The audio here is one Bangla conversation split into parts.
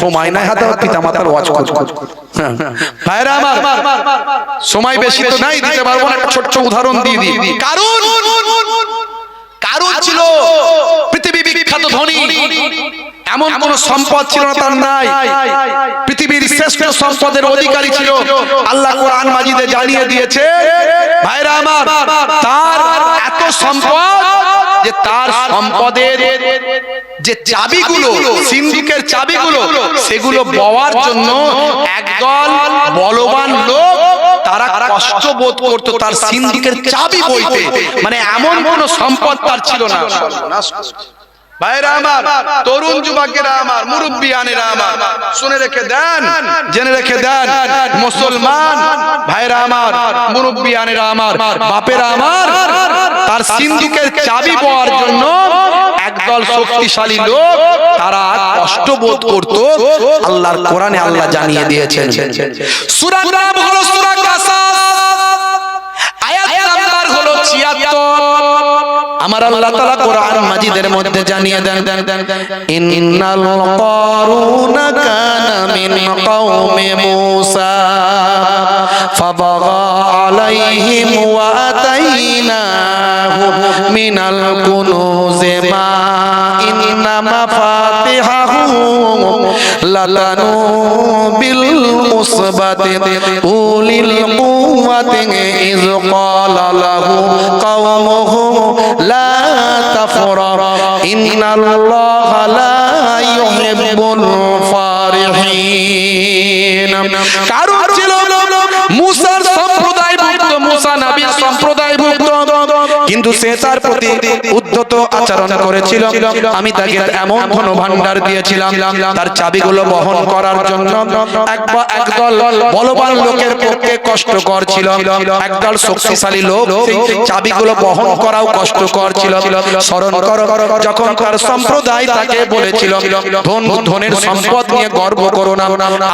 সময় নাই হাতে পিতা মাতার ওয়াজ করছে ভাইরা আমার সময় বেশি তো নাই দিতে পারব না একটা ছোট্ট উদাহরণ দিয়ে দিই। কারণ কারণ ছিল পৃথিবী বিখ্যাত ধনী। এমন কোন সম্পদ ছিল না তার নাই। পৃথিবীর শ্রেষ্ঠ সম্পদের অধিকারী ছিল। আল্লাহ কোরআন মাজিদে জানিয়ে দিয়েছে ভাইরা আমার তার এত সম্পদ যে তার সম্পদের যে চাবিগুলো সিন্ধুকের চাবিগুলো সেগুলো বওয়ার জন্য একদল বলবান লোক তারা কষ্ট বোধ করতো তার সিন্ধুকের চাবি বইতে। মানে এমন কোন সম্পদ তার ছিল না। ভাইরা আমার তরুণ যুবকেরা আমার মুরব্বিয়ানেরা আমার শুনে রেখে দেন জেনে রেখে দেন মুসলমান ভাইরা আমার মুরব্বিয়ানেরা আমার বাপেরা আমার তার সিন্ধুকের চাবি পাওয়ার জন্য একদল শক্তিশালী লোক তারা কষ্ট বোধ করত আল্লাহর কোরআনে আল্লাহ জানিয়ে দিয়েছেন। সূরা নাম হলো সূরা আমার আল্লাহ তাআলা কোরআন মাজিদের মধ্যে জানিয়ে দেন, ইন্নাল কারুনা কান মিন কওমি মূসা, ফাবাগা আলাইহিম ওয়া আতাইনাহু মিনাল কুনুজি মা ইন্না মাফাতিহাহু লাতানু বিল মুসবাতি উলিল কুওয়াতি, ইয ক্বালা লাহু লা তাফরা ইন্নাল্লাহা লা ইউহিব্বুল ফারিহিন। কারণ ছিল মুসার সম্প্রদায়ভুক্ত, মুসা নবীর সম্প্রদায়ভুক্ত। কিন্তু সে তার প্রতি উদ্ধত আচরণ করেছিল আমি তাকে এমন ধন ভান্ডার দিয়েছিলাম তার চাবিগুলো বহন করার জন্য একবার একদল বলবান লোকের পক্ষে কষ্টকর ছিল একদল শক্তিশালী লোক চাবিগুলো বহন করাও কষ্টকর ছিল স্মরণ করো যখন তার সম্প্রদায় তাকে বলেছিল ধন ধনের সম্পদ নিয়ে গর্ব করো না।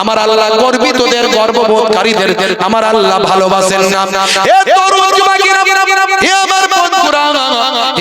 আমার আল্লাহ গর্বিতদের গর্ববোধকারীদের আমার আল্লাহ ভালোবাসেন না। এ তরুণ যুবকেরা এ আমার বন্ধুরা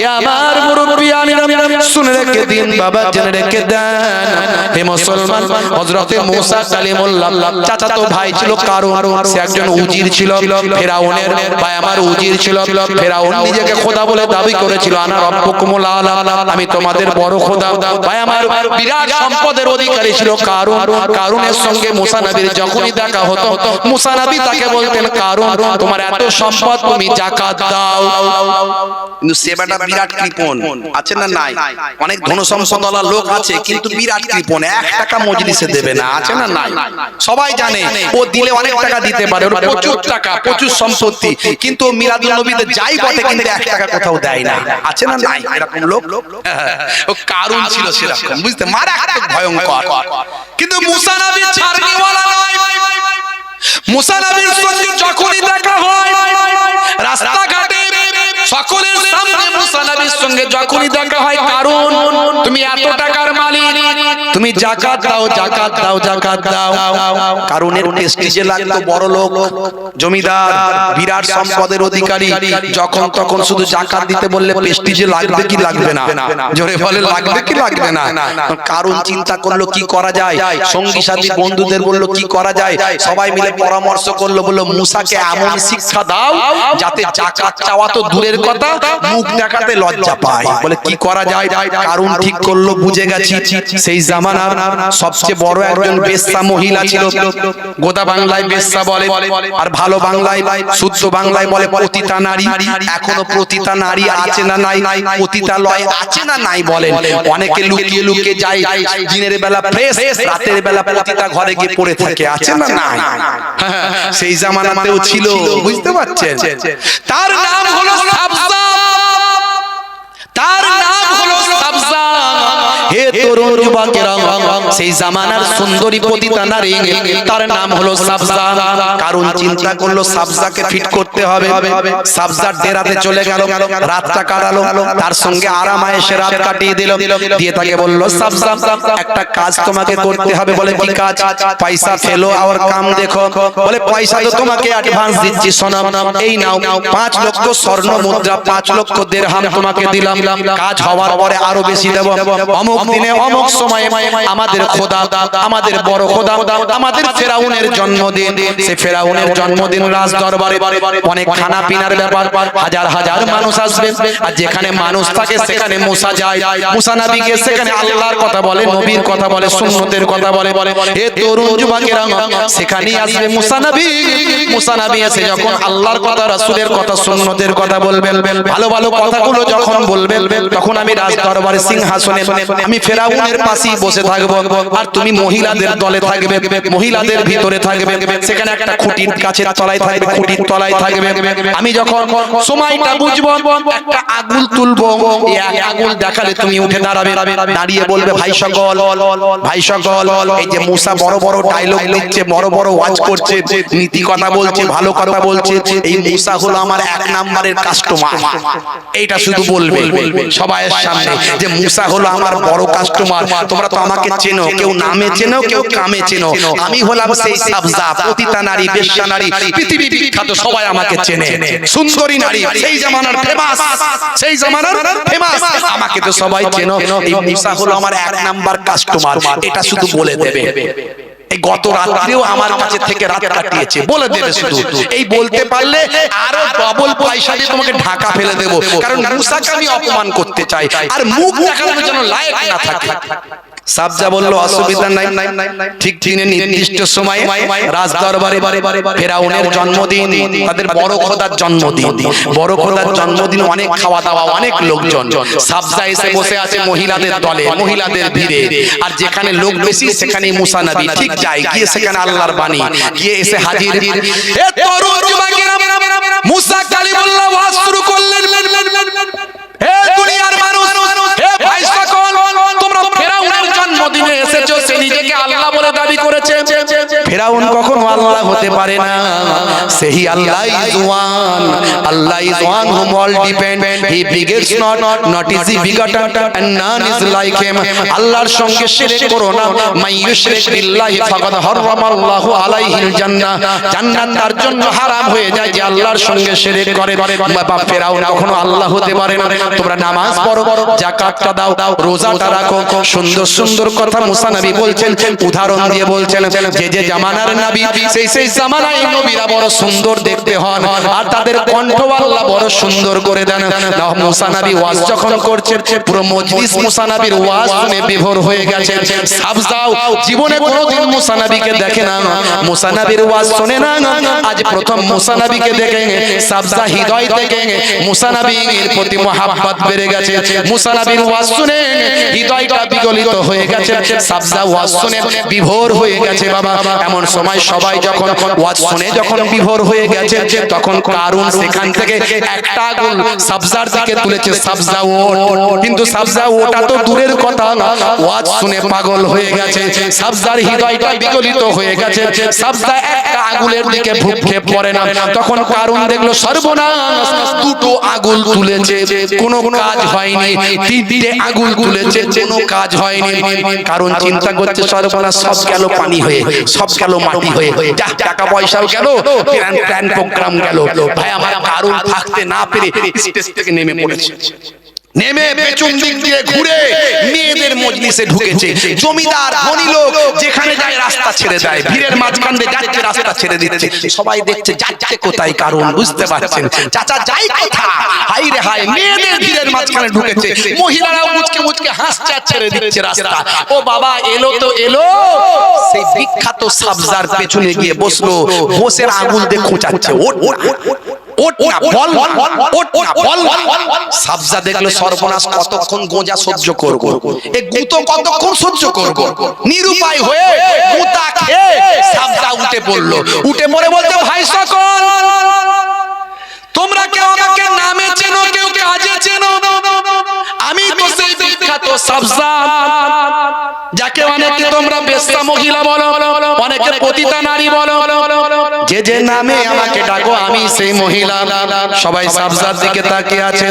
এ আমার মুরব্বিয়ানেরা শুনে রেখে দিন বাবা জেনে রেখে দেন। হে মুসলমান হযরতে মুসা কালিমুল্লাহ চাচাতো ভাই ছিল কারণ সে একজন উজির ছিল ফেরাউনের ভাই আমার উজির ছিল। ফেরাউন নিজেকে খোদা বলে দাবি করেছিল আনা রব্বুকুমুল আলা আমি তোমাদের বড় খোদা। ভাই আমার বিরাট সম্পদের অধিকারী ছিল কারণ কারুনের সঙ্গে মুসা নবীর যখনই দেখা হতো মুসা নবী তাকে বলতেন কারণ তোমার এত সম্পদ তুমি জাকাত দাও। কিন্তু সেবাটা বিরাট কৃপণ। আছে না নাই? অনেক ধন সম্পদওয়ালা লোক আছে, কিন্তু বিরাট কৃপণ এক টাকা মজলিসে দেবে না, আছে না নাই? সবাই জানে, ও দিলে অনেক টাকা দিতে পারে, ওর প্রচুর টাকা, প্রচুর সম্পত্তি, কিন্তু মিলাদুল নবীতে যাই বটে, কিন্তু এক টাকা কোথাও দেয় না, আছে না নাই? এরকম লোক? ও কারণ ছিল সেরকম, বুঝতে মারাত্মক ভয়ঙ্কর। কিন্তু মুসা নবী ছাড়নিওয়ালা নয়। মুসা নবীর সঙ্গে যখনই দেখা সঙ্গে যখনই দেখা হয় কারণ তুমি এত টাকার মালিক। তুমি জাকাত দাও জাকাত দাও জাকাত দাও কারণের প্রেস্টিজে লাগতো বড় লোক জমিদার বিরাট সম্পদের অধিকারী। যখন তখন শুধু জাকাত দিতে বললে প্রেস্টিজে লাগবে কি লাগবে না? জোরে বলে লাগবে কি লাগবে না? কারণ চিন্তা করল কি করা যায়? সঙ্গী সাথী বন্ধুদের বলল কি করা যায়? সবাই মিলে পরামর্শ করল বলল মুসাকে এমন শিক্ষা দাও যাতে জাকাত চাওয়া তো দূরের কথা মুখ দেখাতে লজ্জা পায়। বলে কি করা যায়? কারণ ঠিক করল বুঝে গেছি সেই জামানার সবচেয়ে বড় একজন বেশ্যা মহিলা ছিল। গোদা বাংলায় বেশ্যা বলে, আর ভালো বাংলায়, শুদ্ধ বাংলায় বলে পতিতা নারী। এখনও পতিতা নারী আছে না নাই পতিতালয় আছে না নাই বলেন। অনেকে লুকিয়ে লুকিয়ে যায়, দিনের বেলা ফ্রেশ রাতের বেলা পতিতা ঘরে গিয়ে পড়ে থাকে, আছে না নাই? সেই জামানাতেও ছিল, বুঝতে পারছেন? তার নাম হলো সাবজা হে তরুণ যুবকেরা সেই জামানার সুন্দরী পতিতা নারী তার নাম হলো সাবজা। কারণ চিন্তা করল সাবজাকে ফিট করতে হবে। সাবজার ডেরাতে চলে গেল রাতটা কাটালো তার সঙ্গে আরাম এসে রাত কাটিয়ে দিল। দিয়ে তাকে বলল সাবজা একটা কাজ তোমাকে করতে হবে। বলে কি কাজ? পয়সা ফেলো আর কাম দেখো। বলে পয়সা তো তোমাকে অ্যাডভান্স দিচ্ছি শোনো এই নাও পাঁচ লক্ষ স্বর্ণ মুদ্রা পাঁচ লক্ষ দেড়হাম তোমাকে দিলাম। কাজ হওয়ার পরে আরও বেশি দেব অমুক দিনে অমুক সময়ে আমাদের খোদা আমাদের বড় খোদা আমাদের ফেরাউনের জন্মদিন সে ফেরাউনের জন্মদিন রাজ দরবারে অনেক খানা পিনার ব্যাপার হাজার হাজার মানুষ আসবে আর যেখানে মানুষ থাকে সেখানে মুসা যায় মুসা নবী গিয়ে সেখানে আল্লাহর কথা বলে নবীর কথা বলে সুন্নতের কথা বলে এ তরুণ যুবকেরা সেখানেই আসবে মুসা নবী মুসা নবী এসে যখন আল্লাহর কথা রাসূলের কথা সুন্নতের কথা বলবেন ভালো ভালো কথাগুলো যখন বলবেন তখন আমি রাজ দরবারে সিংহাসনে আমি ফেরাউনের পাশেই বসে থাকব, আর তুমি মহিলাদের দলে থাকবে, মহিলাদের ভিতরে থাকবে, সেখানে একটা খুঁটির কাছের তলায় থাকবে, খুঁটির তলায় থাকবে। আমি যখন সময়টা বুঝব, একটা আগুল তুলবো আগুল দেখালে তুমি উঠে দাঁড়াবে, দাঁড়িয়ে বলবে, ভাই সকল ভাই সকল, এই যে মুসা বড় বড় ডায়লগ দিচ্ছে বড় বড় ওয়াজ করছে, নীতি কথা বলছে, ভালো কথা বলছে, এই মুসা হলো আমার এক নাম্বারের কাস্টমার এইটা শুধু বলবে, সবাইয়ের সামনে যে মুসা হলো আমার বড় কাস্টমার তোমরা তো আমাকে চেনো, কেউ নামে চেনো, কেউ কামে চেনো। আমি হলাম সেই সাবজা পতিতা নারী বেশ্যা নারী পৃথিবী বিখ্যাত, সবাই আমাকে চেনে। সুন্দরী নারী, সেই জামানার ফেমাস সেই জামানার ফেমাস আমাকে তো সবাই চেনো। এই মুসা হলো আমার এক নাম্বার কাস্টমার এটা শুধু বলে দেবে। এই গত রাত্রেও আমার কাছে থেকে রাত কাটিয়েছে। বলে দেবে শুধু। এই বলতে পারলে আরও ডবল পয়সা দিয়ে তোমাকে ঢাকা ফেলে দেব। কারণ মুসাকে আমি অপমান করতে চাই। আর মুখ দেখানোর জন্য লায়ক না থাকে। সাবজা বলল অসুবিধা নাই। ঠিক দিনে নির্দিষ্ট সময়ে রাজ দরবারে ফেরাউনের জন্মদিন তাদের বড় খোদার জন্মদিন বড় খোদার জন্মদিন অনেক খাওয়া দাওয়া অনেক লোকজন। সাবজা এসে বসে আছে মহিলাদের দলে মহিলাদের ভিড়ে। আর যেখানে লোক বেশি সেখানে মুসা নবী। ঠিক যায় গিয়ে সেখানে আল্লাহর বাণী। গিয়ে এসে হাজির এ তরুণ মুসা কালিমুল্লাহ ওয়াজ শুরু করলেন। হে দুনিয়ার মানুষ জন্মদিনে এসেছ সে নিজেকে আল্লাহ বলে দাবি করেছে। ফেরাউন কখনো আল্লাহ হতে পারে না। সেই Allah is one Allah is one whom all depend. He begets not not is he begotten and none is like him. আল্লাহর সঙ্গে শিরক করো না। মাই ইউশরিক বিল্লাহি ফাকাদ হারামাল্লাহু আলাইহিল জান্নাহ জান্নাত তার জন্য হারাম হয়ে যায় যে আল্লাহর সঙ্গে শিরক করে। বাবা ফেরাউন কখনো আল্লাহ হতে পারে না। তোমরা নামাজ পড়ো যাকাতটা দাও রোজাটা রাখো। সুন্দর সুন্দর কথা মুসা নবী বলছেন। উদাহরণ দিয়ে বলছেন। যে যে জামানার নবী, সেই সেই জামানায় নবীরা বড় সুন্দর দেখতে হন। আর তাদের কণ্ঠ আল্লাহ বড় সুন্দর করে দেন। মুসা নবী ওয়াজ যখন করছে পুরো মজলিস মুসা নবীর ওয়াজ শুনে বিভোর হয়ে গেছে সাবজাও জীবনে কোনোদিন মুসা নবীকে দেখে না। মুসা নবীর ওয়াজ শুনে না। আজ প্রথম মুসা নবীকে দেখে সাবজা হৃদয় থেকে মুসা নবীর প্রতি মহাব্বত বেড়ে গেছে। মুসা নবীর ওয়াজ শুনে হৃদয়টা বিগলিত হয়ে গেছে। সাবজা ওয়াজ শুনে বিভোর হয়ে গেছে, বাবা। এমন সময় সবাই যখন ওয়াজ শুনে যখন বিভোর হয়ে গেছে তখন কারুন সেখান থেকে একটা আগুন সাবজার দিকে তুলেছে সাবজা ওট কিন্তু সাবজা ওটা তো দূরের কথা না ওয়াজ শুনে পাগল হয়ে গেছে সাবজার হৃদয়টা বিগলিত হয়ে গেছে সাবজা একটা আগুলের দিকে ভুপকে পড়ে না। তখন কারুন দেখল সর্বনাশ দুটো আগুল তুলেছে কোনো কাজ হয়নি তিনটে আগুল তুলেছে কোনো কাজ হয়নি কারণ চিন্তা করছে সর্বনাশ সব গেল পানি হয়ে সব গেল মাটি হয়ে। যা টাকা পয়সাও গেল। প্ল্যান প্রোগ্রাম গেল। ভাই আমার কারণ থাকতে না পেরে স্টেজ থেকে নেমে পড়েছে। নেমে পেছন দিক দিয়ে ঘুরে মেয়েদের মজলিসে ঢুকেছে। জমিদার ধনী লোক যেখানে যায় রাস্তা ছেড়ে দেয়। ভিড়ের মাঝখান দিয়ে যাচ্ছে রাস্তা ছেড়ে দিচ্ছে। সবাই দেখছে যাচ্ছে কোথায় কারণ বুঝতে পারছেন। চাচা যাই কোথা হাই রে হাই মেয়েদের ভিড়ের মাঝখানে ঢুকেছে। মহিলারাও মুচকে মুচকে হাসছে আর ছেড়ে দিচ্ছে। রাস্তা। ও বাবা এলো তো এলো। সেই বিখ্যাত সাবজার পেছনে গিয়ে বসল। বসের আঙুল দিয়ে খোঁচাচ্ছে। ওট। সাবজা দেখল সর্বনাশ কতক্ষণ গোঁজা সহ্য করব। এ গুতো কতক্ষণ সহ্য করব। নিরুপায় হয়ে গুতা খেয়ে সাবজা উঠে পড়ল। উঠে পড়ে বলতে ভাই সকল তোমরা কেউ আমাকে নামে চেনো কেউ কাজে চেনো? আমি তো সেই বিখ্যাত সাবজা। যাকে অনেকে তোমরা বেশ্যা মহিলা বলো, অনেকে পতিতা নারী বলো, যে যে নামে আমাকে ডাকো, আমি সেই মহিলা। সবাই সাবজার দিকে তাকিয়ে আছে।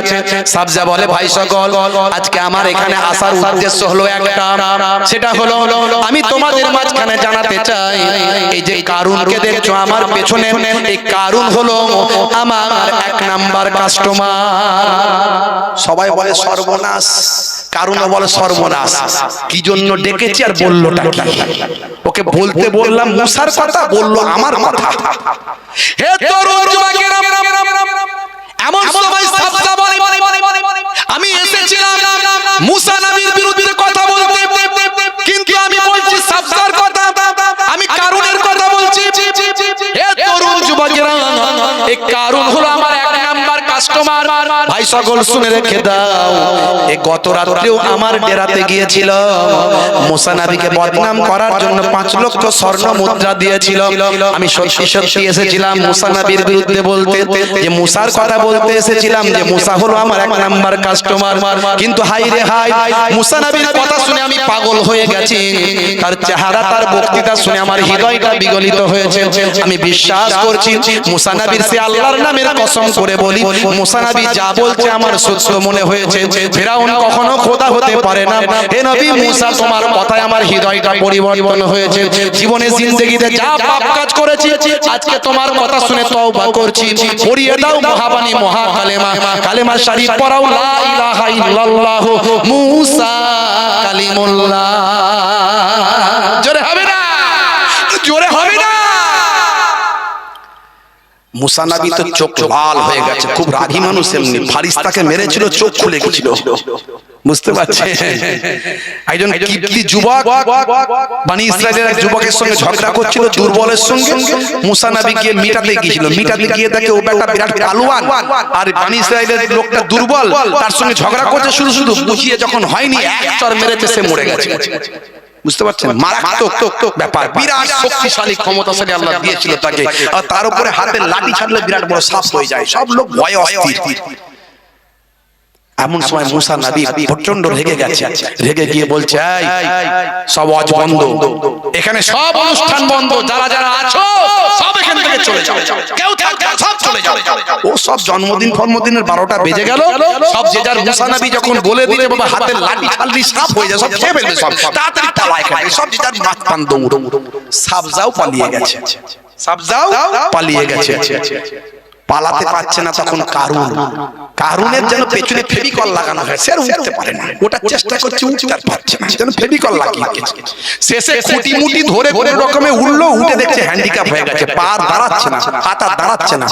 সাবজা বলে, ভাই সকল, আজকে আমার এখানে আসার উদ্দেশ্য হলো একটা। সেটা হলো, আমি তোমাদের মাঝখানে জানাতে চাই, এই যে কারুনকে দেখছ আমার পেছনে, এই কারুন হলো আমার এক নাম্বার কাস্টমার সবাই বলে সর্বনাশ। কারণ বলে সর্বনাশ। কি জন্য ডেকেছি আর বললোটা কি? ওকে বলতে বললাম মুসার কথা বলল আমার কথা। হে তরুণ যুবকেরা এমন সময় সাবজা বলে আমি এসেছিলাম মুসা নবীর বিরুদ্ধে কথা বলতে। কিন্তু আমি বলছি সাবজার কথা। আমি কারুনের কথা বলছি। হে তরুণ যুবকেরা এই কারণ হলো আমার কাস্টমার, ভাই সকল শুনে রেখে দাও। এই গত রাত্রেও আমার ডেরাতে গিয়েছিল। বদনাম করার জন্য পাঁচ লক্ষ স্বর্ণ মুদ্রা দিয়েছিল। আমি সত্যি এসেছিলাম বিরুদ্ধে বলতে। যে মুসার কথা বলতে এসেছিলাম যে মুসা হলো আমার এক নাম্বার কাস্টমার। কিন্তু হাই রে হাই মুসা কথা শুনে আমি পাগল হয়ে গেছি। তার চেহারা, তার বক্তৃতা শুনে আমার হৃদয়টা বিগলিত হয়েছে। আমি বিশ্বাস করছি, মুসা সে আল্লাহর নামের কসম করে বলি মুসা নবী যা বলছে আমার সত্য মনে হয়েছে ফেরাউন কখনো খোদা হতে পারে না। হে নবী মুসা, তোমার কথায় আমার হৃদয়টা পরিবর্তন হয়েছে। জীবনে জিন্দগিতে যা পাপ কাজ করেছি, আজকে তোমার কথা শুনে তওবা করছি। পড়িয়ে দাও মহাবাণী মহা কালেমা কালেমা শরীফ পড়াও লা ইলাহা ইল্লাল্লাহ। মুসা কালিমুল্লাহ জোরে হবে না জোরে হবে না মুসানাবি তো চোখ লাল হয়ে গেছে খুব রাগী মানুষ এমনি। ফারিস্তাকে মেরেছিল চোখ খুলে গেছিল। বুঝতে পারছে একজন কিপ্তি যুবক বানি ইসরায়েলের এক যুবকের সঙ্গে ঝগড়া করছিল দুর্বলের সঙ্গে মুসা নবী গিয়ে মিটাতে গিয়েছিল মিটাতে গিয়ে দেখে ও একটা বিরাট পালোয়ান আর বানি ইসরায়েলের লোকটা দুর্বল তার সঙ্গে ঝগড়া করছে শুধু শুধু বুঝিয়ে যখন হয়নি এক চর মেরেছে সে মরে গেছে। বুঝতে পারছেন? মারাত্মক ব্যাপার বিরাট শক্তিশালী ক্ষমতাশালী আল্লাহ দিয়েছিল তাকে। আর তার উপরে হাতে লাঠি ছাড়লে বিরাট বড় সাপ হয়ে যায়। সব লোক ভয়ে অস্থির। এমন সময় মুসা নবী প্রচণ্ড রেগে গেছে। রেগে গিয়ে বলছে সব অজ বন্ধ। এখানে সব অনুষ্ঠান বন্ধ। যারা যারা আছো সব এখান থেকে চলে যাও। কেউ থাকবে সব চলে যাও। ও সব জন্মদিন ফর্মদিনের বারোটা বেজে গেল। সব যে যার মুসা নবী যখন বলে দিলে বাবা হাতে লাঠি ছাড়লি সাপ হয়ে যায় সব খেয়ে ফেলবে সব। তাড়াতাড়ি পালায় খাবে। সব যে যার মাছ পান দৌড় সাবজাও পালিয়ে গেছে। সাবজাও পালিয়ে গেছে। পালাতে পারছে না তখন কারুন। কারুনের যেন পেছনে ফেবিকল লাগানো হয় সে উঠতে পারে না। ওটা চেষ্টা করছে উঠতে পারছে না। যেন ফেবিকল লাগিয়ে শেষে খুঁটি মুটি ধরে কোনো রকমে উঠল উঠে দেখছে হ্যান্ডিক্যাপ হয়ে গেছে পা দাঁড়াচ্ছে না হাত দাঁড়াচ্ছে না।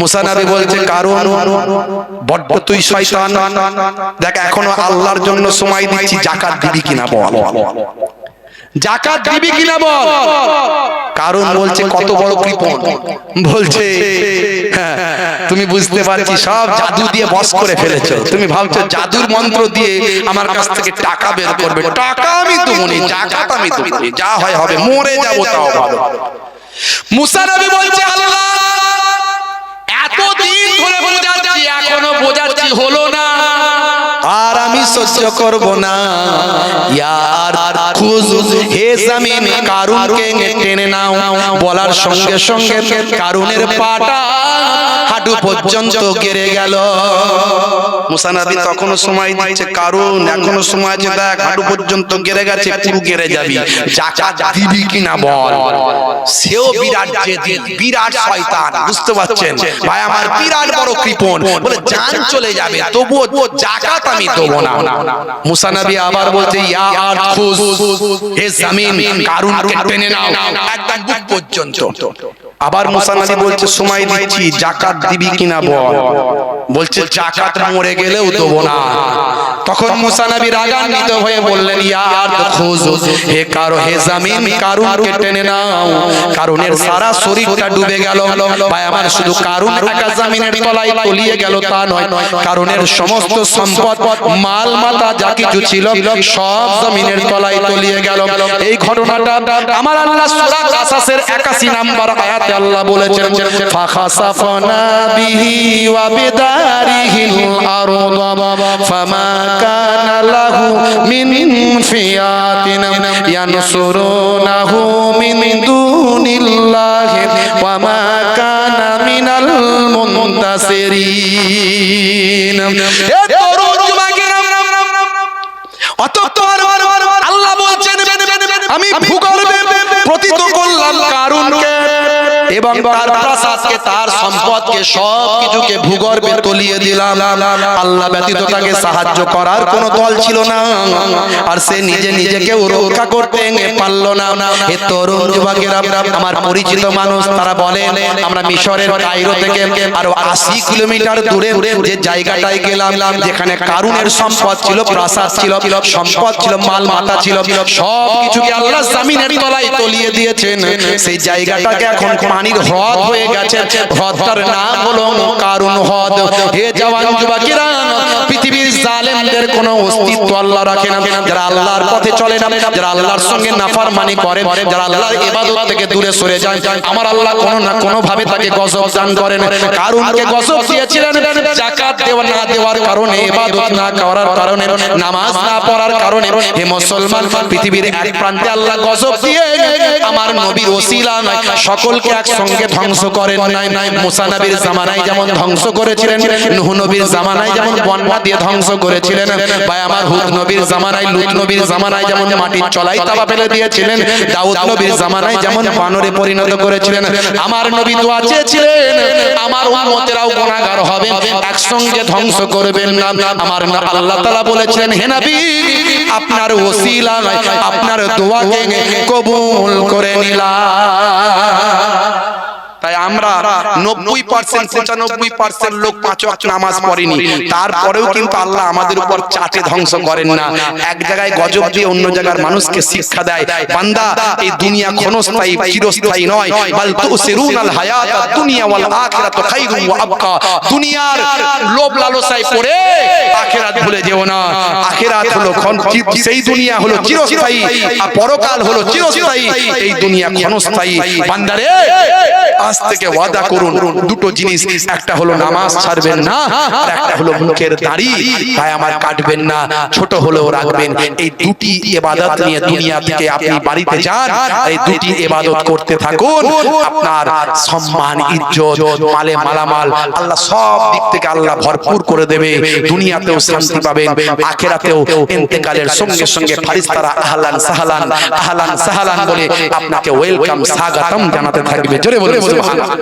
মুসানাবি বলছে কারণ বড্ড তুই শয়তান। দেখ এখনও আল্লাহর জন্য সময় দিচ্ছি জাকাত দিবি কিনা বল। জাকাত দিবি কিনা বল? কারণ বলছে কত বড় কৃপণ। বলছে হ্যাঁ, তুমি বুঝতে পারছি সব জাদু দিয়ে বস করে ফেলেছো। তুমি ভাবছ জাদুর মন্ত্র দিয়ে আমার কাছ থেকে টাকা বের করবে। টাকা আমি দেবনি জাকাত আমি দেবনি যা হয় হবে মরে যাব তাও ভালো মুসা নবী বলছে আল্লাহ এতদিন ধরে বোঝাচ্ছি এখনও বোঝাচ্ছি হলো না। আমি সহ্য করব না। ইয়ার খুজ হে জামিন কারুনকে টেনে নাও। বলার সঙ্গে সঙ্গে কারুনের পাটা হাঁটু পর্যন্ত গেড়ে গেল। মুসানাবি তখনও সময় দিচ্ছে কারণ এখনও সময় আছে দেখ হাঁটু পর্যন্ত গেড়ে গেছে পুরো গেড়ে যাবি। জাকাত দিবি কিনা বল। সেও বিরাট জেদি বিরাট শয়তান। বুঝতে পারছেন? ভাই আমার বিরাট বড় কৃপণ। বলে জান চলে যাবে তবুও জাকাত আমি দেবো না। মুসা নবী আবার বলছে ইয়া আর খুজ হে জামিন কারুনকে টেনে নাও। একদম পর্যন্ত। আবার মুসা আলী বলছে সময় দিচ্ছি জাকাত দিবি কিনা বল? বলছে জাকাত মরে গেলেও দেবো না। তখন মুসা নবী রাগান্বিত হয়ে বললেন ইয়া আর খুজ হে কারও হে জামিন কারুনকে টেনে নাও। কারুনের সারা শরীরটা ডুবে গেল। ভাই আমার শুধু কারুন একা জামিনের তলায় তলিয়ে গেল তা নয়। কারুনের সমস্ত সম্পদ মাল মাতা যা কিছু ছিল সব জমিনের তলায় তলিয়ে গেল। এই ঘটনাটা আমার আল্লাহ সূরা কাসাসের 81 নাম্বার আয়াতে আল্লাহ বলেছেন ফাখাসাফনা বিহি ওয়া বিদারিহিল লাহু মিন ফিয়াতিন ইয়ানসুরুনাহু মিন দুনিল্লাহি ওয়া মা কানা মিনাল মুনতাসিরিন এ তরুণ যুবকেরা, অতঃপর আল্লাহ বলছেন, আমি ভূগর্ভে প্রতীত করলাম কারুনকে। এবং তার প্রাসাদকে তার সম্পদকে সব কিছুকে ভূগর্ভে তলিয়ে দিলাম। আল্লাহ ব্যতীত তাকে সাহায্য করার কোনো দল ছিল না। আর সে নিজে নিজেকেও রক্ষা করতে পারল না। এ তরুণ যুবকেরা আমার পরিচিত মানুষ তারা বলে আমরা মিশরের কায়রো থেকে আরও আশি কিলোমিটার দূরে যে জায়গাটায় গেলাম যেখানে কারুনের সম্পদ ছিল প্রাসাদ ছিল সম্পদ ছিল মাল মাতা ছিল সব কিছুকে আল্লাহ জামিনের তলায় তলিয়ে দিয়েছেন সেই জায়গাটাকে এখন পানির হ্রদ হয়ে গেছে হ্রদটার নাম হলো কারুন হ্রদ। হে জওয়ান যুবকেরা পৃথিবীর জালেমদের কোনো অস্তিত্ব আল্লাহ রাখে না। যারা আল্লাহর পথে চলে না, যারা আল্লাহর সঙ্গে নাফরমানি করে, যারা আল্লাহর ইবাদত থেকে দূরে সরে যায়। আমার আল্লাহ কোনো না কোনো ভাবে তাকে গজব দান করেন। কারুনকে গজব দিয়েছিলেন, যাকাত দেওয়া না দেওয়ার কারণে, ইবাদত না করার কারণে, নামাজ না পড়ার কারণে। হে মুসলমান, পৃথিবীর এক প্রান্তে আল্লাহ গজব দিয়ে আমার নবীর ওসিলা নয় সকলকে একসঙ্গে ধ্বংস করেন নাই। মুসা নবীর জামানায় যেমন ধ্বংস করেছিলেন, নূহ নবীর জামানায় যেমন বন্যা দিয়ে ধ্বংস করেছিলেন। ভাই, আমার হুদ নবীর জামানায়, লুত নবীর জামানায় যেমন মাটির চলাই তাবা ফেলে দিয়েছিলেন, দাউদ নবীর জামানায় যেমন বানরে পরিণত করেছিলেন, আমার নবী দোয়া চেয়েছিলেন, আমার উম্মতেরাও গুনাহগার হবে একসঙ্গে ধ্বংস করবেন না। আমার আল্লাহ তাআলা বলেছিলেন, হে নবী, আপনার ওসিলা আপনার দোয়াকে কবুল করে নিলাম। নব্বই পার্সেন্ট, পঁচানব্বই পার্সেন্ট লোক পাঁচ ওয়াক্ত নামাজ পড়েনি। তারপরেও কিন্তু আল্লাহ আমাদের উপর চাটে ধ্বংস করেন না। এক জায়গায় গজব দিয়ে অন্য জায়গার মানুষকে শিক্ষা দেয়। বান্দা, এই দুনিয়া ক্ষণস্থায়ী, চিরস্থায়ী নয়। বাল তুসিরুনাল হায়াত দুনিয়া ওয়াল আখিরাতু খায়রুম ওয়া আবকা। দুনিয়ার লোভ লালসায় পড়ে আখিরাত ভুলে যেও না। আখিরাত হলো সেই দুনিয়া হলো চিরস্থায়ী, আর পরকাল হলো চিরস্থায়ী। এই দুনিয়া ক্ষণস্থায়ী। বান্দারে আজ থেকে ওয়াদা করুন, দুটো জিনিস, একটা হলো নামাজ ছাড়বেন না, আর একটা হলো মুখের দাড়ি ভাই আমার কাটবেন না, ছোট হলেও রাখবেন। এই দুটি ইবাদত নিয়ে দুনিয়া থেকে আপনি বাড়িতে যান, এই দুটি ইবাদত করতে থাকুন, আপনার সম্মান, ইজ্জত, মালে মালামাল, আল্লাহ সব দিক থেকে আল্লাহ ভরপুর করে দেবে। দুনিয়াতেও শান্তি পাবেন, আখেরাতেও ইন্তেকালের সঙ্গে সঙ্গে ফারিস্তারা আহলান সাহালান আহলান সাহালান বলে আপনাকে ওয়েলকাম স্বাগতম জানাতে থাকবে। জোরে বলে 就这么